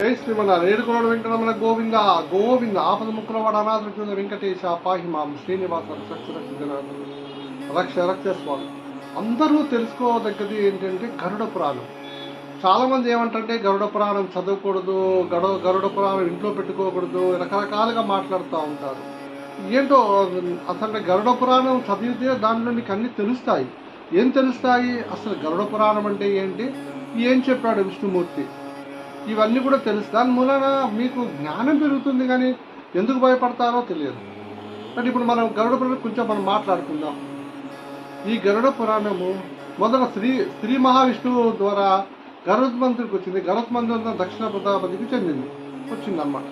జై శ్రీమన్నారాయణ ఏడుకొండ వెంకటరమణ గోవింద గోవింద ఆపద ముక్కుల వాడు అనాథ వెంకటేశ పాహిమాం శ్రీనివాస రక్ష రక్ష రక్ష రక్ష స్వామి. అందరూ తెలుసుకోదగ్గది ఏంటంటే గరుడ పురాణం. చాలామంది ఏమంటే గరుడ పురాణం చదవకూడదు గడ గరుడ పురాణం ఇంట్లో పెట్టుకోకూడదు రకరకాలుగా మాట్లాడుతూ ఉంటారు. ఏంటో అసలు గరుడ పురాణం చదివితే దాంట్లో నీకు అన్ని తెలుస్తాయి. ఏం తెలుస్తాయి? అసలు గరుడ పురాణం అంటే ఏంటి? ఏం చెప్పాడు విష్ణుమూర్తి? ఇవన్నీ కూడా తెలుసు. దాని మూలన మీకు జ్ఞానం పెరుగుతుంది కానీ ఎందుకు భయపడతారో తెలియదు. అంటే ఇప్పుడు మనం గరుడ పురాణం కొంచెం మనం మాట్లాడుకుందాం. ఈ గరుడ పురాణము మొదట శ్రీ శ్రీ మహావిష్ణువు ద్వారా గరుత్మంతుడికి వచ్చింది. గరుత్మంతుడు దక్షిణ ప్రతాపతికి చెందింది. వచ్చిందన్నమాట.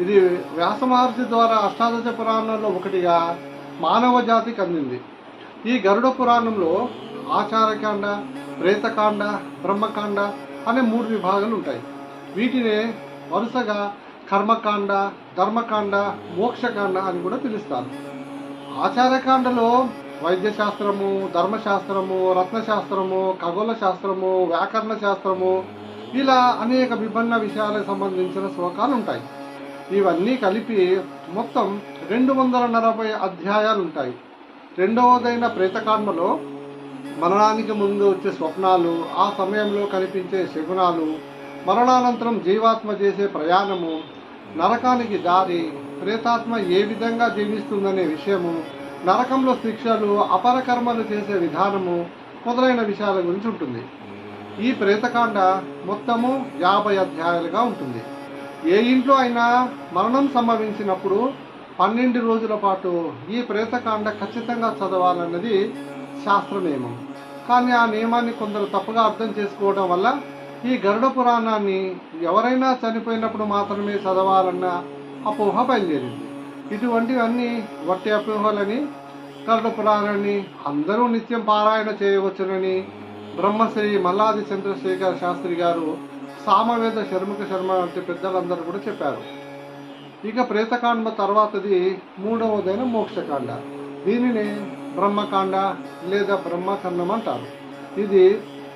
ఇది వ్యాస మహర్షి ద్వారా అష్టాదశ పురాణంలో ఒకటిగా మానవ జాతికి అందింది. ఈ గరుడ పురాణంలో ఆచారకాండ ప్రేతకాండ బ్రహ్మకాండ అనే మూడు విభాగాలు ఉంటాయి. వీటినే వరుసగా కర్మకాండ ధర్మకాండ మోక్షకాండ అని కూడా పిలుస్తారు. ఆచారకాండలో వైద్యశాస్త్రము ధర్మశాస్త్రము రత్నశాస్త్రము ఖగోళ శాస్త్రము వ్యాకరణ శాస్త్రము ఇలా అనేక విభిన్న విషయాలకు సంబంధించిన శ్లోకాలు ఉంటాయి ఇవన్నీ కలిపి మొత్తం రెండు వందల నలభై అధ్యాయాలు ఉంటాయి రెండవదైన ప్రేతకాండలో మరణానికి ముందు వచ్చే స్వప్నాలు ఆ సమయంలో కనిపించే శకునాలు మరణానంతరం జీవాత్మ చేసే ప్రయాణము నరకానికి దారి ప్రేతాత్మ ఏ విధంగా జీవిస్తుందనే విషయము నరకంలో శిక్షలు అపరకర్మలు చేసే విధానము మొదలైన విషయాల గురించి ఉంటుంది. ఈ ప్రేతకాండ మొత్తము యాభై అధ్యాయాలుగా ఉంటుంది. ఏ ఇంట్లో అయినా మరణం సంభవించినప్పుడు పన్నెండు రోజుల పాటు ఈ ప్రేతకాండ ఖచ్చితంగా చదవాలన్నది శాస్త్ర నియమం కానీ ఆ నియమాన్ని కొందరు తప్పుగా అర్థం చేసుకోవడం వల్ల ఈ గరుడ పురాణాన్ని ఎవరైనా చనిపోయినప్పుడు మాత్రమే చదవాలన్న అపోహ బయలుదేరింది. ఇటువంటివన్నీ వట్టి అపోహలని గరుడ పురాణాన్ని అందరూ నిత్యం పారాయణ చేయవచ్చునని బ్రహ్మశ్రీ మల్లాది చంద్రశేఖర శాస్త్రి గారు సామవేద శర్మక శర్మ వంటి పెద్దలందరూ కూడా చెప్పారు. ఇక ప్రేతకాండ తర్వాతది మూడవదైన మోక్షకాండ. దీనిని బ్రహ్మకాండ లేదా బ్రహ్మఖండం అంటారు. ఇది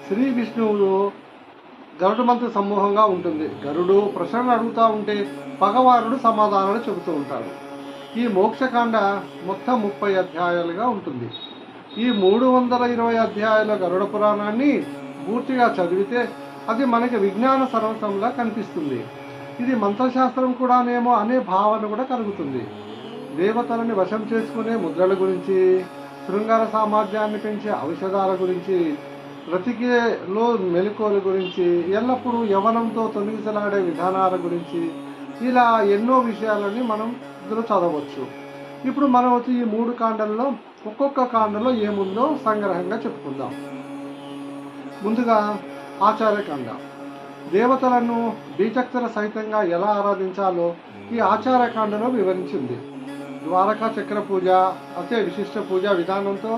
శ్రీ విష్ణువుడు గరుడు మంత్రి సమూహంగా ఉంటుంది. గరుడు ప్రశ్నలు అడుగుతూ ఉంటే పగవారుడు సమాధానాలు చెబుతూ ఉంటాడు. ఈ మోక్షకాండ మొత్తం ముప్పై అధ్యాయాలుగా ఉంటుంది. ఈ మూడు వందల ఇరవై అధ్యాయాల గరుడ పురాణాన్ని పూర్తిగా చదివితే అది మనకి విజ్ఞాన సర్వసంలా కనిపిస్తుంది. ఇది మంత్రశాస్త్రం కూడానేమో అనే భావన కూడా కలుగుతుంది. దేవతలని వశం చేసుకునే ముద్రల గురించి శృంగార సామర్థ్యాన్ని పెంచే ఔషధాల గురించి బ్రతికేలో మెలకువల గురించి ఎల్లప్పుడూ యవనంతో తొలగిసలాడే విధానాల గురించి ఇలా ఎన్నో విషయాలని మనం ఇందులో చదవచ్చు. ఇప్పుడు మనం వచ్చి ఈ మూడు కాండల్లో ఒక్కొక్క కాండలో ఏముందో సంగ్రహంగా చెప్పుకుందాం. ముందుగా ఆచార్యకాండ దేవతలను బీజక్షర సహితంగా ఎలా ఆరాధించాలో ఈ ఆచారకాండలో వివరించింది. ద్వారకా చక్ర పూజ అతే విశిష్ట పూజ విధానంతో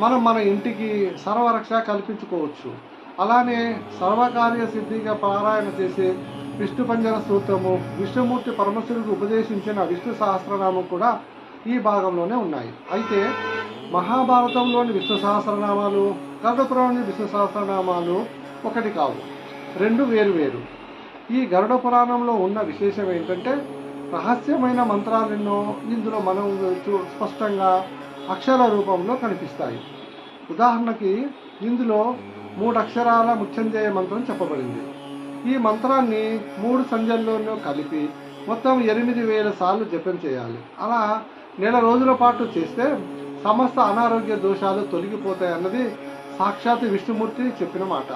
మనం మన ఇంటికి సర్వరక్ష కల్పించుకోవచ్చు. అలానే సర్వకార్య సిద్ధిగా పారాయణ చేసే విష్ణు పంజర సూత్రము విష్ణుమూర్తి పరమశివుడికి ఉపదేశించిన విష్ణు సహస్రనామం కూడా ఈ భాగంలోనే ఉన్నాయి. అయితే మహాభారతంలోని విష్ణు సహస్రనామాలు గరుడపురాణంలోని విష్ణు సహస్రనామాలు ఒకటి కావు. రెండు వేరు వేరు. ఈ గరుడ పురాణంలో ఉన్న విశేషం ఏంటంటే రహస్యమైన మంత్రాలెన్నో ఇందులో మనం స్పష్టంగా అక్షర రూపంలో కనిపిస్తాయి. ఉదాహరణకి ఇందులో మూడు అక్షరాల ముచ్చంజయ మంత్రం చెప్పబడింది. ఈ మంత్రాన్ని మూడు సంధ్యల్లోనూ కలిపి మొత్తం ఎనిమిది వేల సార్లు జపం చేయాలి. అలా నెల రోజుల పాటు చేస్తే సమస్త అనారోగ్య దోషాలు తొలగిపోతాయి అన్నది సాక్షాత్ విష్ణుమూర్తి చెప్పిన మాట.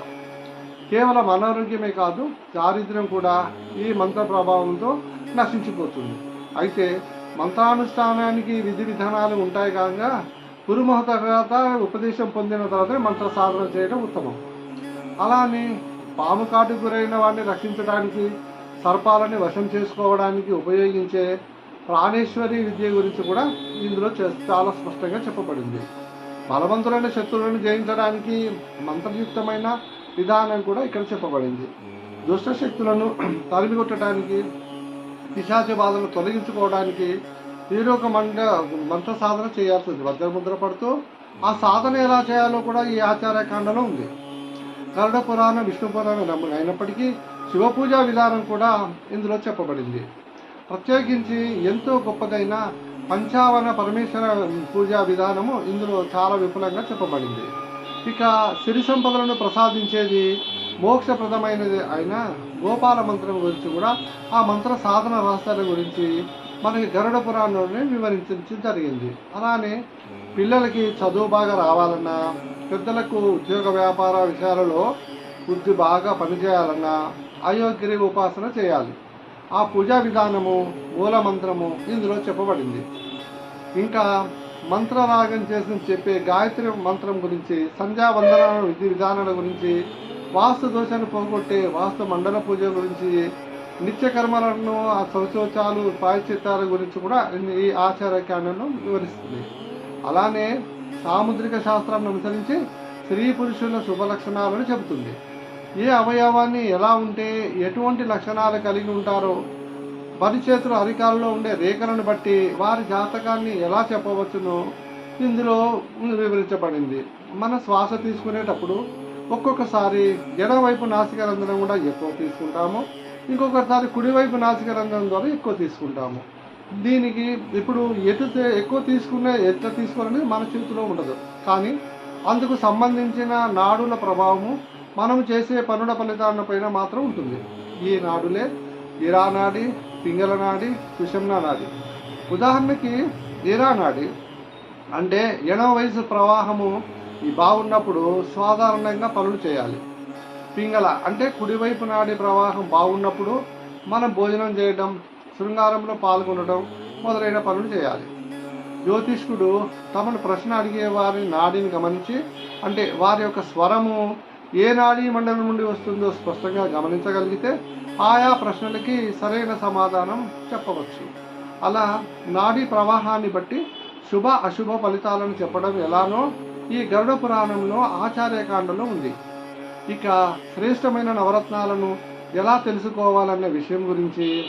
కేవలం అనారోగ్యమే కాదు దారిద్ర్యం కూడా ఈ మంత్ర ప్రభావంతో నశించిపోతుంది. అయితే మంత్రానుష్ఠానానికి విధి విధానాలు ఉంటాయి కాగా గురుమహ తర్వాత ఉపదేశం పొందిన తర్వాత మంత్ర సాధన చేయడం ఉత్తమం. అలానే పాము కాటు గురైన వాడిని రక్షించడానికి సర్పాలని వశం చేసుకోవడానికి ఉపయోగించే ప్రాణేశ్వరి విద్య గురించి కూడా ఇందులో చాలా స్పష్టంగా చెప్పబడింది. బలవంతులైన శత్రువులను జయించడానికి మంత్రయుక్తమైన విధానం కూడా ఇక్కడ చెప్పబడింది. దుష్ట శక్తులను తరిమి కొట్టడానికి పిశాచి బాధను తొలగించుకోవడానికి ఏదో ఒక మండ మంత్ర సాధన చేయాల్సి ఉంది పడుతూ ఆ సాధన ఎలా చేయాలో కూడా ఈ ఆచారకాండలో ఉంది. గరుడ పురాణ విష్ణు పురాణ నమ్ముడు అయినప్పటికీ శివపూజా విధానం కూడా ఇందులో చెప్పబడింది. ప్రత్యేకించి ఎంతో గొప్పదైన పంచావన పరమేశ్వర పూజా విధానము ఇందులో చాలా విపులంగా చెప్పబడింది. ఇక సిరి సంపదలను ప్రసాదించేది మోక్షప్రదమైనది అయిన గోపాల మంత్రం గురించి కూడా ఆ మంత్ర సాధన రహస్యాల గురించి మనకి గరుడ పురాణంలోనే వివరించడం జరిగింది. అలానే పిల్లలకి చదువు బాగా రావాలన్నా పెద్దలకు ఉద్యోగ వ్యాపార విషయాలలో బుద్ధి బాగా పనిచేయాలన్నా అయోగ్యరి ఉపాసన చేయాలి. ఆ పూజా విధానము మూల మంత్రము ఇందులో చెప్పబడింది. ఇంకా మంత్రరాగం చేసిన చెప్పే గాయత్రి మంత్రం గురించి సంధ్యావందన విధి విధానాల గురించి వాస్తు దోషాన్ని పోగొట్టే వాస్తు మండల పూజ గురించి నిత్యకర్మలను ఆ శౌచోచాలు ప్రాయచిత్తాల గురించి కూడా ఈ ఆచార వివరిస్తుంది. అలానే సాముద్రిక శాస్త్రాన్ని అనుసరించి స్త్రీ పురుషుల శుభ లక్షణాలను చెబుతుంది. ఏ అవయవాన్ని ఎలా ఉంటే ఎటువంటి లక్షణాలు కలిగి ఉంటారో పరిచేతులు అరికాలలో ఉండే రేఖలను బట్టి వారి జాతకాన్ని ఎలా చెప్పవచ్చునో ఇందులో వివరించబడింది. మన శ్వాస తీసుకునేటప్పుడు ఒక్కొక్కసారి ఎడవైపు నాసిక రంధ్రం కూడా ఎక్కువ తీసుకుంటాము. ఇంకొకసారి కుడివైపు నాసిక రంధ్రం ద్వారా ఎక్కువ తీసుకుంటాము. దీనికి ఇప్పుడు ఎటు ఎక్కువ తీసుకునే ఎట్లా తీసుకోవాలని మన చేతిలో ఉండదు. కానీ అందుకు సంబంధించిన నాడుల ప్రభావము మనం చేసే పనుల ఫలితాల పైన మాత్రం ఉంటుంది. ఈ నాడులే ఇరానాడి పింగళ నాడి సుషమ్నా నాడి. ఉదాహరణకి ఇరానాడి అంటే ఎడమ వయసు ప్రవాహము ఈ బాగున్నప్పుడు సాధారణంగా పనులు చేయాలి. పింగళ అంటే కుడివైపు నాడి ప్రవాహం బాగున్నప్పుడు మనం భోజనం చేయడం శృంగారంలో పాల్గొనడం మొదలైన పనులు చేయాలి. జ్యోతిష్కుడు తమను ప్రశ్న అడిగే వారి నాడిని గమనించి అంటే వారి యొక్క స్వరము ఏ నాడీ మండలం నుండి వస్తుందో స్పష్టంగా గమనించగలిగితే ఆయా ప్రశ్నలకి సరైన సమాధానం చెప్పవచ్చు. అలా నాడీ ప్రవాహాన్ని బట్టి శుభ అశుభ ఫలితాలను చెప్పడం ఎలానో ఈ గరుడ పురాణంలో ఆచార్యకాండలో ఉంది. ఇక శ్రేష్టమైన నవరత్నాలను ఎలా తెలుసుకోవాలనే విషయం గురించి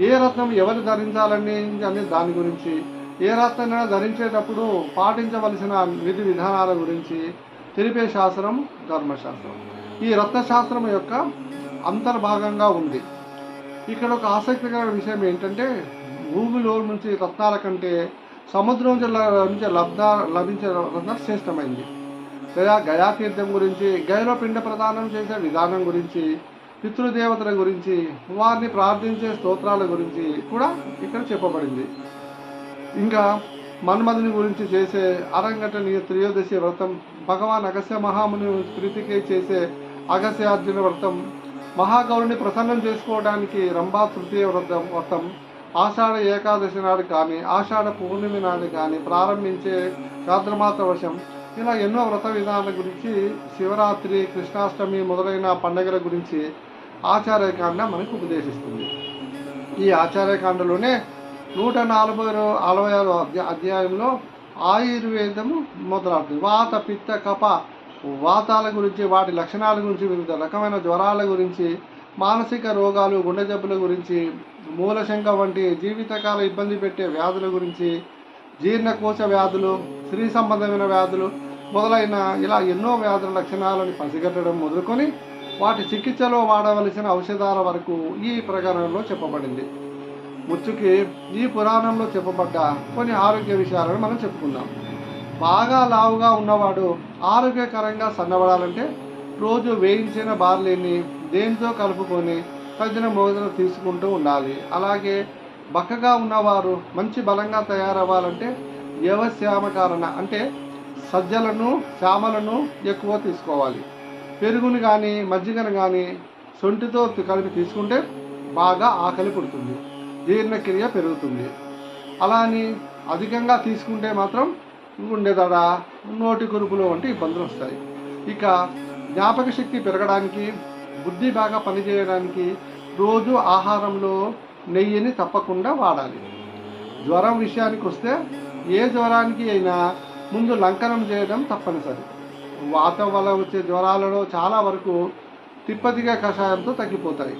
ఏ రత్నం ఎవరు ధరించాలని అనే దాని గురించి ఏ రత్నం ధరించేటప్పుడు పాటించవలసిన విధి విధానాల గురించి తెలిపే శాస్త్రం ధర్మశాస్త్రం. ఈ రత్నశాస్త్రం యొక్క అంతర్భాగంగా ఉంది. ఇక్కడ ఒక ఆసక్తికర విషయం ఏంటంటే భూమిలో నుంచి రత్నాల కంటే సముద్రం నుంచి నుంచి లబ్ధ లభించే రత్నం శ్రేష్టమైంది. గయా గయా తీర్థం గురించి గయలో పిండ ప్రదానం చేసే విధానం గురించి పితృదేవతల గురించి వారిని ప్రార్థించే స్తోత్రాల గురించి కూడా ఇక్కడ చెప్పబడింది. ఇంకా మన్మధుని గురించి చేసే అరంగటని త్రయోదశి వ్రతం భగవాన్ అగస్య మహాముని ప్రీతికి చేసే అగస్యార్జున వ్రతం మహాగౌరిని ప్రసన్నం చేసుకోవడానికి రంభా తృతీయ వ్రతం వ్రతం ఆషాఢ ఏకాదశి నాడు కానీ ఆషాఢ పూర్ణిమ నాడు కానీ ప్రారంభించే చాద్రమాత వర్షం. ఇలా ఎన్నో వ్రత విధానాల గురించి శివరాత్రి కృష్ణాష్టమి మొదలైన పండుగల గురించి ఆచార్యకాండ మనకు ఉపదేశిస్తుంది. ఈ ఆచార్యకాండలోనే నూట నలభై రో- నలభై ఆరు అధ్యాయంలో ఆయుర్వేదము మొదలవుతుంది. వాత పిత్త కప వాతాల గురించి వాటి లక్షణాల గురించి వివిధ రకమైన జ్వరాల గురించి మానసిక రోగాలు గుండె జబ్బుల గురించి మూలశంక వంటి జీవితకాల ఇబ్బంది పెట్టే వ్యాధుల గురించి జీర్ణకోశ వ్యాధులు స్త్రీ సంబంధమైన వ్యాధులు మొదలైన ఇలా ఎన్నో వ్యాధుల లక్షణాలను పసిగట్టడం మొదలుకొని వాటి చికిత్సలో వాడవలసిన ఔషధాల వరకు ఈ ప్రకరణలో చెప్పబడింది. ముచ్చుకి ఈ పురాణంలో చెప్పబడ్డ కొన్ని ఆరోగ్య విషయాలను మనం చెప్పుకుందాం. బాగా లావుగా ఉన్నవాడు ఆరోగ్యకరంగా సన్నబడాలంటే రోజు వేయించిన బార్లీని దేనితో కలుపుకొని తగిన మోదలు తీసుకుంటూ ఉండాలి. అలాగే బక్కగా ఉన్నవారు మంచి బలంగా తయారవ్వాలంటే యవశ్యామకారణ అంటే సజ్జలను శ్యామలను ఎక్కువ తీసుకోవాలి. పెరుగును కానీ మజ్జిగను కానీ సొంటితో కలిపి తీసుకుంటే బాగా ఆకలి పుడుతుంది జీర్ణక్రియ పెరుగుతుంది. అలా అని అధికంగా తీసుకుంటే మాత్రం గుండెదడ నోటి కురుపులు వంటి ఇబ్బందులు వస్తాయి. ఇక జ్ఞాపక శక్తి పెరగడానికి బుద్ధి బాగా పనిచేయడానికి రోజు ఆహారంలో నెయ్యిని తప్పకుండా వాడాలి. జ్వరం విషయానికి వస్తే ఏ జ్వరానికి అయినా ముందు లంకనం చేయడం తప్పనిసరి. వాతం వల్ల వచ్చే జ్వరాలలో చాలా వరకు తిప్పతిగా కషాయంతో తగ్గిపోతాయి.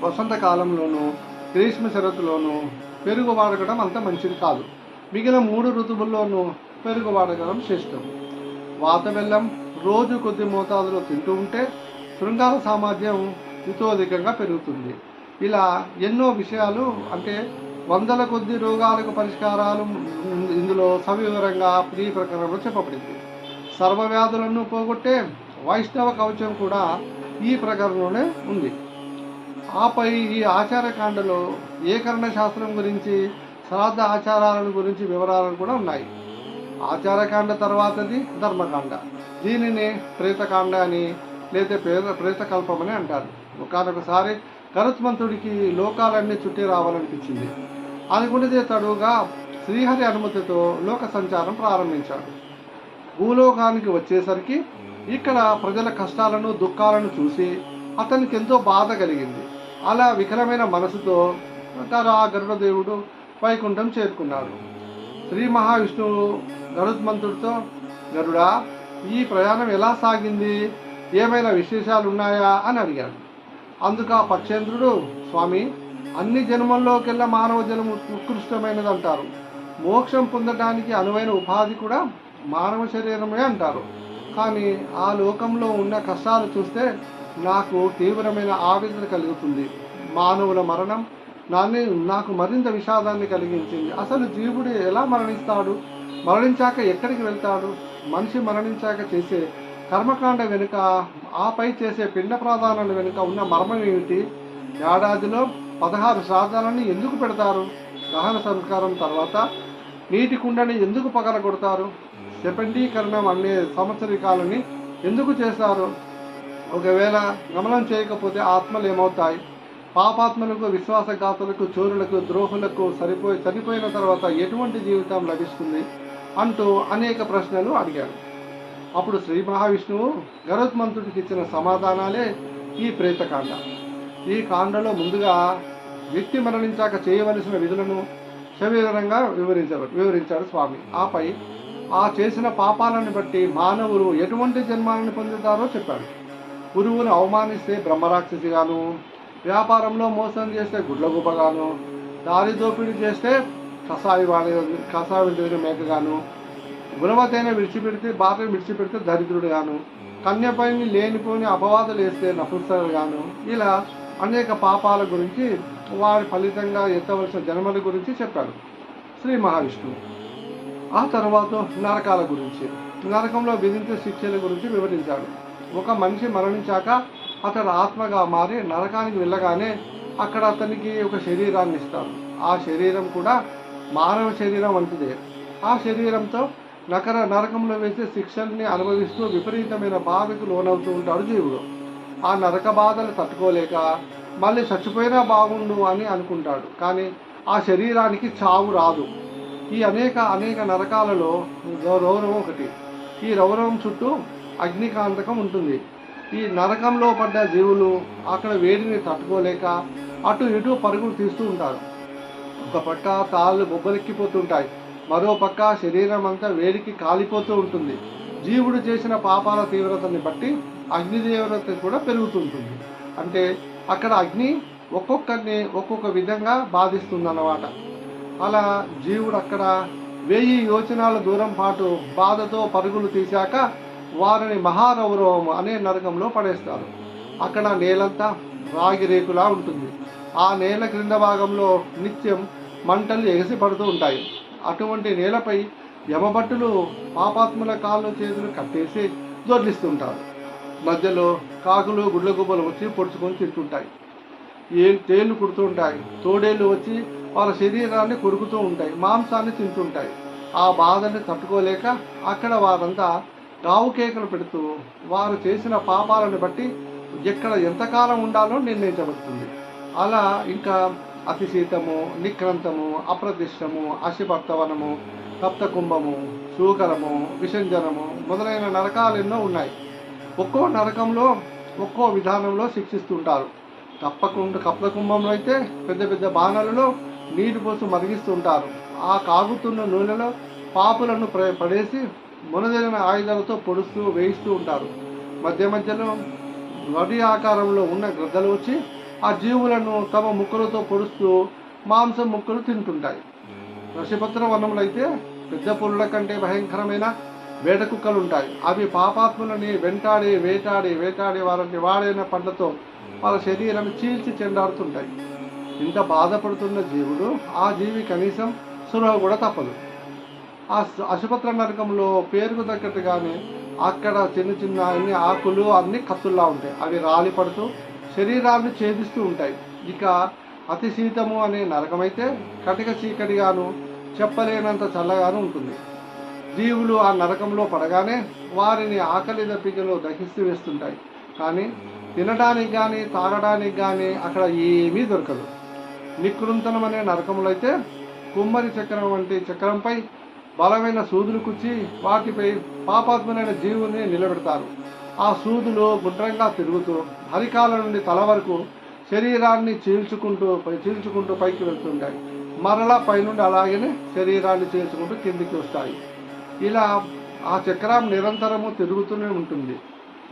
వసంతకాలంలోనూ గ్రీష్మ శరత్లోనూ పెరుగు వాడకడం అంత మంచిది కాదు. మిగిలిన మూడు ఋతువుల్లోనూ పెరుగు వాడకడం శ్రేష్టం. వాత బెల్లం రోజు కొద్ది మోతాదులో తింటూ ఉంటే శృంగార సామర్థ్యం ఇతోధికంగా పెరుగుతుంది. ఇలా ఎన్నో విషయాలు అంటే వందల కొద్ది రోగాలకు పరిష్కారాలు ఇందులో సవివరంగా ఈ ప్రకరణలో చెప్పబడింది. సర్వవ్యాధులను పోగొట్టే వైష్ణవ కవచం కూడా ఈ ప్రకరణలోనే ఉంది. ఆపై ఈ ఆచారకాండలో ఏకరణ శాస్త్రం గురించి శ్రాద్ధ ఆచారాలను గురించి వివరాలను కూడా ఉన్నాయి. ఆచారకాండ తర్వాతది ధర్మకాండ. దీనిని ప్రేతకాండ అని లేదా ప్రేత ప్రేతకల్పమని అంటారు. ఒకనొకసారి గరుత్మంతుడికి లోకాలన్నీ చుట్టి రావాలనిపించింది. అనుకున్నదే తడుగా శ్రీహరి అనుమతితో లోక సంచారం ప్రారంభించాడు. భూలోకానికి వచ్చేసరికి ఇక్కడ ప్రజల కష్టాలను దుఃఖాలను చూసి అతనికి ఎంతో బాధ కలిగింది. అలా వికలమైన మనసుతో ఆ గరుడదేవుడు వైకుంఠం చేరుకున్నాడు. శ్రీ మహావిష్ణువు గరుత్మంతుడితో గరుడా ఈ ప్రయాణం ఎలా సాగింది? ఏమైనా విశేషాలు ఉన్నాయా అని అడిగాడు. అందుకు ఆ పక్షేంద్రుడు స్వామి అన్ని జన్మల్లోకెల్లా మానవ జన్మ ఉత్కృష్టమైనది అంటారు మోక్షం పొందడానికి అనువైన ఉపాధి కూడా మానవ శరీరమే అంటారు. కానీ ఆ లోకంలో ఉన్న కష్టాలు చూస్తే నాకు తీవ్రమైన ఆవేదన కలుగుతుంది. మానవుల మరణం నాన్ని నాకు మరింత విషాదాన్ని కలిగించింది. అసలు జీవుడు ఎలా మరణిస్తాడు? మరణించాక ఎక్కడికి వెళ్తాడు? మనిషి మరణించాక చేసే కర్మకాండ వెనుక ఆపై చేసే పిండ ప్రాధాన్యాల వెనుక ఉన్న మర్మం ఏమిటి? ఏడాదిలో పదహారు శ్రాద్ధాలను ఎందుకు పెడతారు? దహన సంస్కారం తర్వాత నీటి కుండని ఎందుకు పగలగొడతారు? శపండీకరణం అనే సంవత్సరికాలని ఎందుకు చేస్తారు? ఒకవేళ గమనం చేయకపోతే ఆత్మలు ఏమవుతాయి? పాపాత్మలకు విశ్వాసఘాతులకు చోరులకు ద్రోహులకు సరిపోయి చనిపోయిన తర్వాత ఎటువంటి జీవితం లభిస్తుంది? అంటూ అనేక ప్రశ్నలు అడిగాడు అప్పుడు శ్రీ మహావిష్ణువు గరుత్మంతుడికి ఇచ్చిన సమాధానాలే ఈ ప్రేతకాండ. ఈ కాండలో ముందుగా వ్యక్తి మరణించాక చేయవలసిన విధులను సవివరంగా వివరించారు వివరించాడు స్వామి. ఆపై ఆ చేసిన పాపాలను బట్టి మానవులు ఎటువంటి జన్మాలను పొందుతారో చెప్పాడు. గురువును అవమానిస్తే బ్రహ్మరాక్షసిగాను వ్యాపారంలో మోసం చేస్తే గుడ్లగుబ్బగాను దారి దోపిడీ చేస్తే కసాయి వాడి కసాయి మేకగాను గుణవతైన విడిచిపెడితే భార్య విడిచిపెడితే దరిద్రుడుగాను కన్యపైని లేనిపోని అపవాదాలు వేస్తే నపుంసకుడుగాను ఇలా అనేక పాపాల గురించి వారి ఫలితంగా ఎత్తవలసిన జన్మల గురించి చెప్పాడు శ్రీ మహావిష్ణువు. ఆ తర్వాత నరకాల గురించి నరకంలో విధించే శిక్షల గురించి వివరించాడు. ఒక మనిషి మరణించాక అతడు ఆత్మగా మారి నరకానికి వెళ్ళగానే అక్కడ అతనికి ఒక శరీరాన్ని ఇస్తారు. ఆ శరీరం కూడా మానవ శరీరం వంటిదే. ఆ శరీరంతో నకర నరకంలో వేసే శిక్షల్ని అనుభవిస్తూ విపరీతమైన బాధకు లోనవుతూ ఉంటాడు జీవుడు. ఆ నరక బాధలు తట్టుకోలేక మళ్ళీ చచ్చిపోయినా బాగుండు అని అనుకుంటాడు. కానీ ఆ శరీరానికి చావు రాదు. ఈ అనేక అనేక నరకాలలో రౌరవం ఒకటి. ఈ రౌరవం చుట్టూ అగ్నికాంతకం ఉంటుంది. ఈ నరకంలో పడ్డ జీవులు అక్కడ వేడిని తట్టుకోలేక అటు ఇటు పరుగులు తీస్తూ ఉంటారు. ఒక పట్ట తాళ్ళు బొబ్బలెక్కిపోతుంటాయి. మరో పక్క శరీరం అంతా వేడికి కాలిపోతూ ఉంటుంది. జీవుడు చేసిన పాపాల తీవ్రతని బట్టి అగ్ని తీవ్రత కూడా పెరుగుతుంటుంది అంటే అక్కడ అగ్ని ఒక్కొక్కరిని ఒక్కొక్క విధంగా బాధిస్తుంది అన్నమాట అలా జీవుడు అక్కడ వెయ్యి యోచనాల దూరం పాటు బాధతో పరుగులు తీశాక వారిని మహారౌరవం అనే నరకంలో పడేస్తారు. అక్కడ నేలంతా రాగి రేకులా ఉంటుంది. ఆ నేల క్రింద భాగంలో నిత్యం మంటలు ఎగసి పడుతూ ఉంటాయి. అటువంటి నేలపై యమభట్టులు పాపాత్ముల కాళ్ళు చేతులు కట్టేసి దొర్లిస్తుంటారు. మధ్యలో కాకులు గుడ్లగుబ్బలు వచ్చి పొడుచుకొని తింటుంటాయి. ఏ తేళ్ళు కుడుతుంటాయి. తోడేళ్ళు వచ్చి వాళ్ళ శరీరాన్ని కొరుకుతూ ఉంటాయి. మాంసాన్ని తింటుంటాయి. ఆ బాధని తట్టుకోలేక అక్కడ వారంతా రావు కేకలు పెడుతూ వారు చేసిన పాపాలను బట్టి ఎక్కడ ఎంతకాలం ఉండాలో నిర్ణయించబడుతుంది. అలా ఇంకా అతిశీతము నిక్రంతము అప్రతిష్టము అశిభక్తవనము సప్తకుంభము శూకరము విసంజనము మొదలైన నరకాలు ఎన్నో ఉన్నాయి. ఒక్కో నరకంలో ఒక్కో విధానంలో శిక్షిస్తుంటారు. తప్పకుండా కప్ల కుంభంలో అయితే పెద్ద పెద్ద బాణలలో నీటి పోసి మరిగిస్తుంటారు. ఆ కాగుతున్న నూనెలో పాపులను పడేసి మునదైన ఆయుధాలతో పొడుస్తూ వేయిస్తూ ఉంటారు. మధ్య మధ్యలో వడి ఆకారంలో ఉన్న గ్రద్దలు వచ్చి ఆ జీవులను తమ ముక్కలతో పొడుస్తూ మాంసం ముక్కలు తింటుంటాయి. రసిపత్ర వనములు అయితే పెద్ద పులుల కంటే భయంకరమైన వేట కుక్కలు ఉంటాయి అవి పాపాత్ములని వెంటాడి వేటాడి వేటాడి వారిని వాడైన పండ్లతో వాళ్ళ శరీరం చీల్చి చెండాడుతుంటాయి. ఇంత బాధపడుతున్న జీవుడు ఆ జీవి కనీసం సురహ కూడా తప్పదు. ఆ అశుపత్ర నరకంలో పేరుకు తగ్గట్టుగానే అక్కడ చిన్న చిన్న అన్ని ఆకులు అన్ని కత్తుల్లా ఉంటాయి. అవి రాలి పడుతూ శరీరాన్ని ఛేదిస్తూ ఉంటాయి. ఇక అతి శీతము అనే నరకమైతే కటిక చీకటిగాను చెప్పలేనంత చల్లగాను ఉంటుంది. జీవులు ఆ నరకంలో పడగానే వారిని ఆకలి దప్పికలో దహిస్తూ వేస్తుంటాయి. కానీ తినడానికి కానీ తాగడానికి కానీ అక్కడ ఏమీ దొరకదు. నికృంతనం అనే నరకములో అయితే కుమ్మరి చక్రం వంటి చక్రంపై బలమైన సూదులు కుచ్చి వాటిపై పాపాత్ములైన జీవుని నిలబెడతారు. ఆ సూదులు గుండ్రంగా తిరుగుతూ హరికాల నుండి తల వరకు శరీరాన్ని చీల్చుకుంటూ చీల్చుకుంటూ పైకి వెళ్తుంటాయి. మరలా పైనుండి అలాగనే శరీరాన్ని చీల్చుకుంటూ కిందికి వస్తాయి. ఇలా ఆ చక్రం నిరంతరము తిరుగుతూనే ఉంటుంది.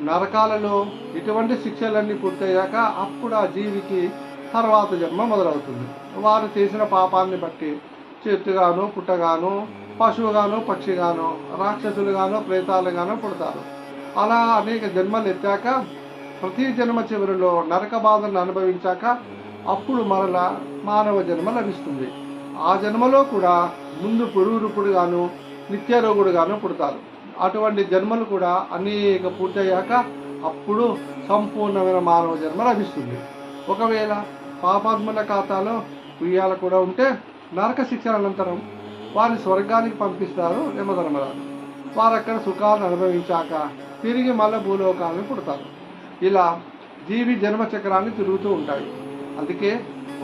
నరకాలలో ఇటువంటి శిక్షలన్నీ పూర్తయ్యాక అప్పుడు ఆ జీవికి తర్వాత జన్మ మొదలవుతుంది. వారు చేసిన పాపాన్ని బట్టి చెట్టుగాను పుట్టగాను పశువుగాను పక్షిగాను రాక్షసులుగాను ప్రేతాలుగాను పుడతారు. అలా అనేక జన్మలు ఎత్తాక ప్రతి జన్మ చివరిలో నరక బాధలను అనుభవించాక అప్పుడు మరలా మానవ జన్మ లభిస్తుంది. ఆ జన్మలో కూడా ముందు పురుగురుపుడుగాను నిత్యరోగుడుగాను పుడతారు. అటువంటి జన్మలు కూడా అనేక పూర్తయ్యాక అప్పుడు సంపూర్ణమైన మానవ జన్మ లభిస్తుంది. ఒకవేళ పాపాత్మల ఖాతాలో ఉయ్యాల కూడా ఉంటే నరక శిక్ష అనంతరం వారిని స్వర్గానికి పంపిస్తారు యమధర్మరాజు. వారు అక్కడ సుఖాలను అనుభవించాక తిరిగి మళ్ళీ భూలోకాలను పుడతారు. ఇలా జీవి జన్మ చక్రాన్ని తిరుగుతూ ఉంటాయి. అందుకే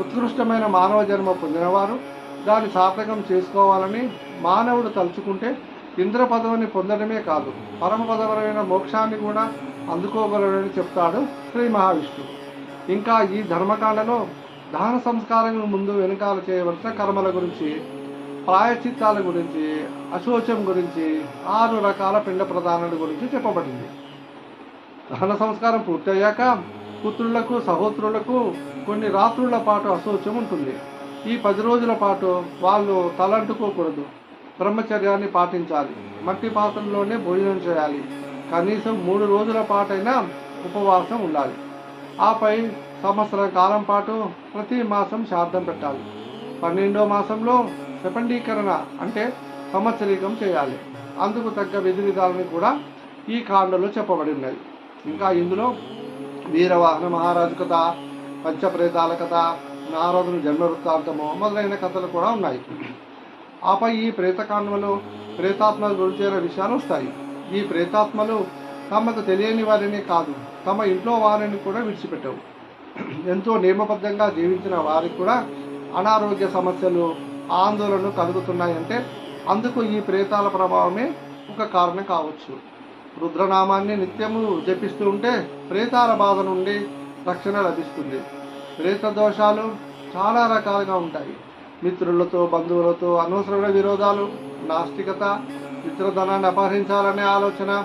ఉత్కృష్టమైన మానవ జన్మ పొందినవారు దాన్ని సార్థకం చేసుకోవాలని మానవుడు తలుచుకుంటే ఇంద్ర పదవిని పొందడమే కాదు పరమ పదవరైన మోక్షాన్ని కూడా అందుకోగలడని చెప్తాడు శ్రీ మహావిష్ణువు ఇంకా ఈ ధర్మకాండలో దాన సంస్కారం ముందు వెనుకాల చేయవలసిన కర్మల గురించి ప్రాయశ్చిత్తాల గురించి అశోచం గురించి ఆరు రకాల పిండ ప్రధానాల గురించి చెప్పబడింది. దహన సంస్కారం పూర్తయ్యాక పుత్రులకు సహోదరులకు కొన్ని రాత్రుల పాటు అశోచం ఉంటుంది. ఈ పది రోజుల పాటు వాళ్ళు తలంటుకోకూడదు. బ్రహ్మచర్యాన్ని పాటించాలి. మట్టి పాత్రలోనే భోజనం చేయాలి. కనీసం మూడు రోజుల పాటైనా ఉపవాసం ఉండాలి. ఆపై సంవత్సరం కాలం పాటు ప్రతి మాసం శార్థం పెట్టాలి. పన్నెండో మాసంలో శపండీకరణ అంటే సంవత్సరీకం చేయాలి. అందుకు తగ్గ విధి విధాలను కూడా ఈ కాండలో చెప్పబడి ఉన్నాయి ఇంకా ఇందులో వీరవాహన మహారాజు కథ పంచప్రేతాల కథ నారదుని జన్మ వృత్తాంతము మొదలైన కథలు కూడా ఉన్నాయి. ఆపై ఈ ప్రేతకాండములు ప్రేతాత్మల గురించిన విషయాలు వస్తాయి. ఈ ప్రేతాత్మలు తమకు తెలియని వారిని కాదు తమ ఇంట్లో వారిని కూడా విడిచిపెట్టవు. ఎంతో నియమబద్ధంగా జీవించిన వారికి కూడా అనారోగ్య సమస్యలు ఆందోళనలు కలుగుతున్నాయంటే అందుకు ఈ ప్రేతాల ప్రభావమే ఒక కారణం కావచ్చు. రుద్రనామాన్ని నిత్యము జపిస్తూ ఉంటే ప్రేతాల బాధ నుండి రక్షణ లభిస్తుంది. ప్రేత దోషాలు చాలా రకాలుగా ఉంటాయి. మిత్రులతో బంధువులతో అనవసరమైన విరోధాలు నాస్తికత మిత్రధనాన్ని అపహరించాలనే ఆలోచన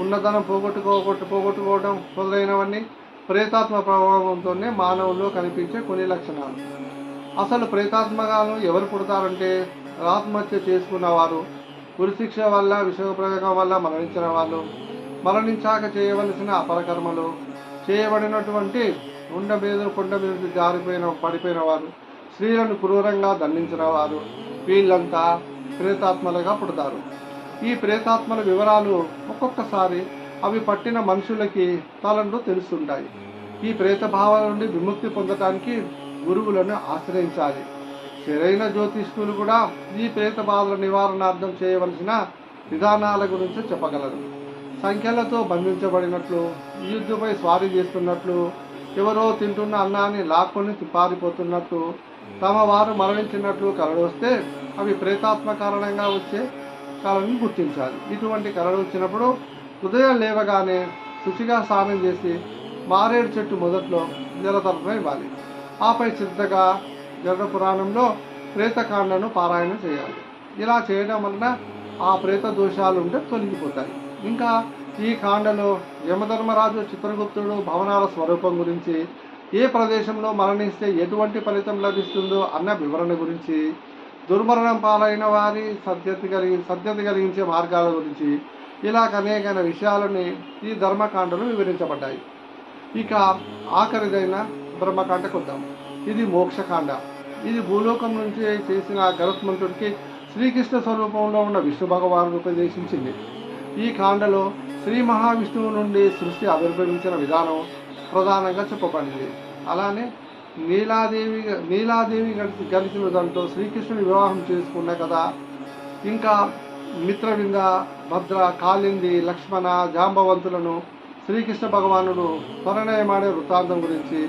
ఉన్నతనం పోగొట్టుకోగొట్టు పోగొట్టుకోవడం మొదలైనవన్నీ ప్రేతాత్మ ప్రభావంతోనే మానవుల్లో కనిపించే కొన్ని లక్షణాలు. అసలు ప్రేతాత్మగాను ఎవరు పుడతారంటే ఆత్మహత్య చేసుకున్న వారు ఉరిశిక్ష వల్ల విషప్రయోగం వల్ల మరణించిన వాళ్ళు మరణించాక చేయవలసిన అపరకర్మలు చేయబడినటువంటి ఉండ మీద కొండ మీద జారిపోయిన పడిపోయిన వారు స్త్రీలను క్రూరంగా దండించిన వారు వీళ్ళంతా ప్రేతాత్మలుగా పుడతారు. ఈ ప్రేతాత్మల వివరాలు ఒక్కొక్కసారి అవి పట్టిన మనుషులకి తలంలో తెలుస్తుంటాయి. ఈ ప్రేత భావాల నుండి విముక్తి పొందటానికి గురువులను ఆశ్రయించాలి. సరైన జ్యోతిష్కులు కూడా ఈ ప్రేత బాధల నివారణార్థం చేయవలసిన విధానాల గురించి చెప్పగలరు. సంఖ్యలతో బంధించబడినట్లు యుద్ధపై స్వారీ చేస్తున్నట్లు ఎవరో తింటున్న అన్నాన్ని లాక్కొని పారిపోతున్నట్టు తమ వారు మరణించినట్లు కలలు వస్తే అవి ప్రేతాత్మ కారణంగా వచ్చే కళను గుర్తించాలి. ఇటువంటి కళలు వచ్చినప్పుడు ఉదయం లేవగానే శుచిగా స్నానం చేసి మారేడు చెట్టు మొదట్లో జలతర్పణ ఇవ్వాలి. ఆపై శ్రద్ధగా గరుడ పురాణంలో ప్రేతకాండను పారాయణ చేయాలి. ఇలా చేయడం వలన ఆ ప్రేత దోషాలు ఉంటే తొలగిపోతాయి. ఇంకా ఈ కాండలో యమధర్మరాజు చిత్రగుప్తుడు భవనాల స్వరూపం గురించి ఏ ప్రదేశంలో మరణిస్తే ఎటువంటి ఫలితం లభిస్తుందో అన్న వివరణ గురించి దుర్మరణం పాలైన వారి సద్యత కలిగి సద్యత కలిగించే మార్గాల గురించి ఇలా అనేకైన విషయాలని ఈ ధర్మకాండలు వివరించబడ్డాయి. ఇక ఆఖరిదైన బ్రహ్మకాండకు వద్దాం ఇది మోక్షకాండ. ఇది భూలోకం నుంచి చేసిన గరుత్మంతుడికి శ్రీకృష్ణ స్వరూపంలో ఉన్న విష్ణు భగవానుడు ఉపదేశించింది. ఈ కాండలో శ్రీ మహావిష్ణువు నుండి సృష్టి ఆవిర్భవించిన విధానం ప్రధానంగా చెప్పబడింది. అలానే నీలాదేవి నీలాదేవి గడిచి గడిచిన దాంట్లో శ్రీకృష్ణుని వివాహం చేసుకున్న కదా ఇంకా మిత్రవింద భద్ర కాళింది లక్ష్మణ జాంబవంతులను శ్రీకృష్ణ భగవానుడు పరిణయమాడే వృత్తాంతం గురించి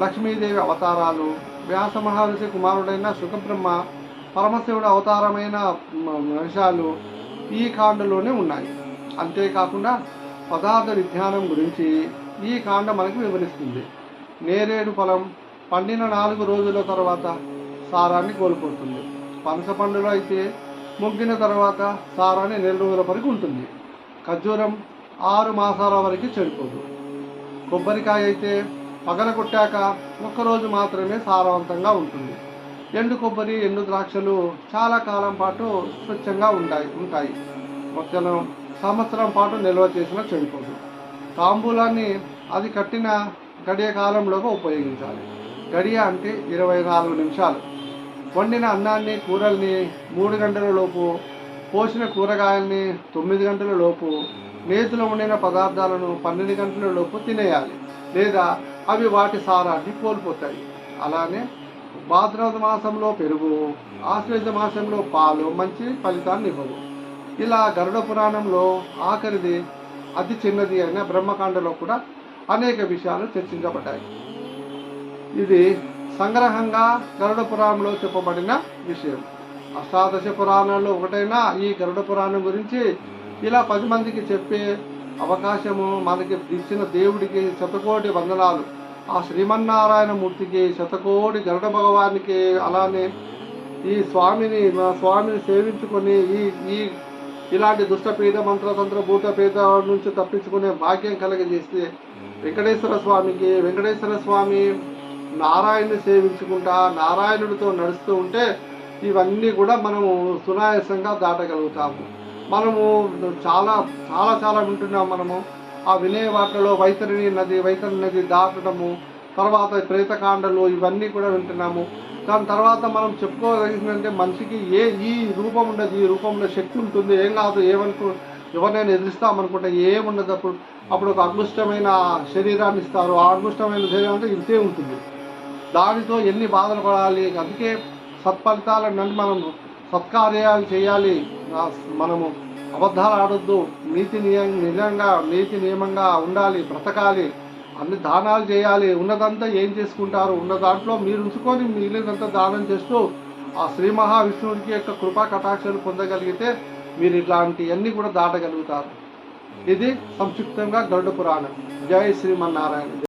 లక్ష్మీదేవి అవతారాలు వ్యాస మహర్షి కుమారుడైన సుఖబ్రహ్మ పరమశివుడు అవతారమైన అంశాలు ఈ కాండలోనే ఉన్నాయి. అంతేకాకుండా పదార్థ విజ్ఞానం గురించి ఈ కాండ మనకు వివరిస్తుంది. నేరేడు ఫలం పండిన నాలుగు రోజుల తర్వాత సారాన్ని కోల్పోతుంది. పనస పండులో అయితే మొగ్గిన తర్వాత సారాన్ని నెల రోజుల వరకు ఉంటుంది. ఖర్జూరం ఆరు మాసాల వరకు చెడిపోదు. కొబ్బరికాయ అయితే పగల కొట్టాక ఒక్కరోజు మాత్రమే సారవంతంగా ఉంటుంది. ఎండు కొబ్బరి ఎండు ద్రాక్షలు చాలా కాలం పాటు స్వచ్ఛంగా ఉంటాయి ఉంటాయి. మొక్కను సంవత్సరం పాటు నిల్వ చేసిన చెడిపోదు తాంబూలాన్ని అది కట్టిన గడియ కాలంలోగా ఉపయోగించాలి. గడియ అంటే ఇరవై నాలుగు నిమిషాలు. వండిన అన్నాన్ని కూరల్ని మూడు గంటల లోపు పోసిన కూరగాయల్ని తొమ్మిది గంటల లోపు నేతిలో వండిన పదార్థాలను పన్నెండు గంటల లోపు తినేయాలి. లేదా అవి వాటి సారాన్ని కోల్పోతాయి. అలానే భాద్రపద మాసంలో పెరుగు ఆశ్వేజ మాసంలో పాలు మంచి ఫలితాన్ని ఇవ్వవు. ఇలా గరుడ పురాణంలో ఆఖరిది అతి చిన్నది అయిన బ్రహ్మకాండలో కూడా అనేక విషయాలు చర్చించబడ్డాయి. ఇది సంగ్రహంగా గరుడ పురాణంలో చెప్పబడిన విషయం. అష్టాదశ పురాణాల్లో ఒకటైన ఈ గరుడ పురాణం గురించి ఇలా పది మందికి చెప్పే అవకాశము మనకి ఇచ్చిన దేవుడికి శతకోటి వందనాలు. ఆ శ్రీమన్నారాయణ మూర్తికి శతకోటి గరుడ భగవానికి అలానే ఈ స్వామిని మా స్వామిని సేవించుకొని ఈ ఈ ఇలాంటి దుష్టపీఠ మంత్రతంత్ర భూతపీఠ నుంచి తప్పించుకునే భాగ్యం కలగజేస్తే వెంకటేశ్వర స్వామికి వెంకటేశ్వర స్వామి నారాయణుని సేవించుకుంటా నారాయణుడితో నడుస్తూ ఉంటే ఇవన్నీ కూడా మనము సునాయాసంగా దాటగలుగుతాము. మనము చాలా చాలా చాలా వింటున్నాం మనము. ఆ వినయవాటలో వైతరిణి నది వైతరి నది దాటడము తర్వాత ప్రేతకాండలు ఇవన్నీ కూడా వింటున్నాము. దాని తర్వాత మనం చెప్పుకోగలిగిందంటే మనిషికి ఏ ఈ రూపం ఉండదు ఈ రూపంలో శక్తి ఉంటుంది. ఏం కాదు ఏమనుకో ఎవరినైనా ఎదిరిస్తామనుకుంటే ఏముండదు అప్పుడు. అప్పుడు ఒక అదృష్టమైన శరీరాన్ని ఇస్తారు. ఆ అదృష్టమైన శరీరం అంటే ఇంతే ఉంటుంది. దానితో ఎన్ని బాధలు పడాలి? అందుకే సత్ఫలితాలను నన్ను మనం సత్కార్యాలు చేయాలి. మనము అబద్ధాలు ఆడొద్దు నీతి నియం నిజంగా నీతి నియమంగా ఉండాలి బ్రతకాలి అన్ని దానాలు చేయాలి ఉన్నదంతా ఏం చేసుకుంటారు? ఉన్న దాంట్లో మీరు ఉంచుకొని మిగిలినంతా దానం చేస్తూ ఆ శ్రీ మహావిష్ణువుడికి యొక్క కృపా కటాక్షాలు పొందగలిగితే మీరు ఇట్లాంటివన్నీ కూడా దాటగలుగుతారు. ఇది సంక్షిప్తంగా గరుడ పురాణం. జై శ్రీమన్నారాయణ.